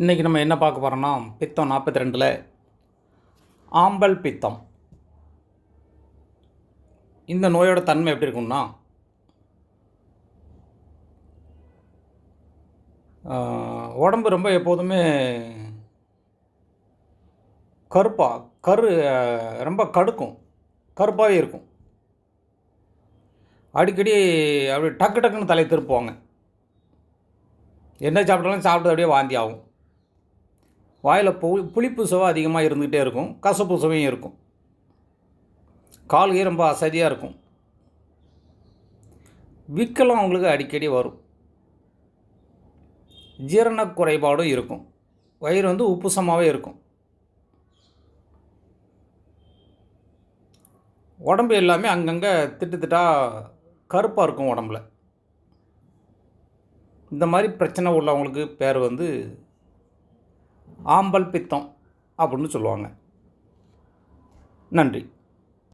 இன்றைக்கி நம்ம என்ன பார்க்க போகிறோம்னா பித்தம் நாற்பத்தி ரெண்டில் ஆம்பல் பித்தம். இந்த நோயோட தன்மை எப்படி இருக்கும்னா உடம்பு ரொம்ப எப்போதுமே கருப்பாக கரு ரொம்ப கடுக்கும் கருப்பாகவே இருக்கும். அடிக்கடி அப்படி டக்கு டக்குன்னு தலை திருப்புவாங்க. என்ன சாப்பிட்டாலும் சாப்பிட்டு அப்படியே வாந்தி ஆகும். வாயில் பு புளிப்பு சுவை அதிகமாக இருந்துக்கிட்டே இருக்கும். கசப்பு சுவையும் இருக்கும். கால்கை ரொம்ப அசதியாக இருக்கும். விக்கலும் அவங்களுக்கு அடிக்கடி வரும். ஜீரண குறைபாடும் இருக்கும். வயிறு வந்து உப்புசமாகவே இருக்கும். உடம்பு எல்லாமே அங்கங்கே திட்டு திட்டா கருப்பாக இருக்கும் உடம்புல. இந்த மாதிரி பிரச்சனை உள்ளவங்களுக்கு பேர் வந்து ஆம்பல் பித்தம் அப்படின்னு சொல்லுவாங்க. நன்றி.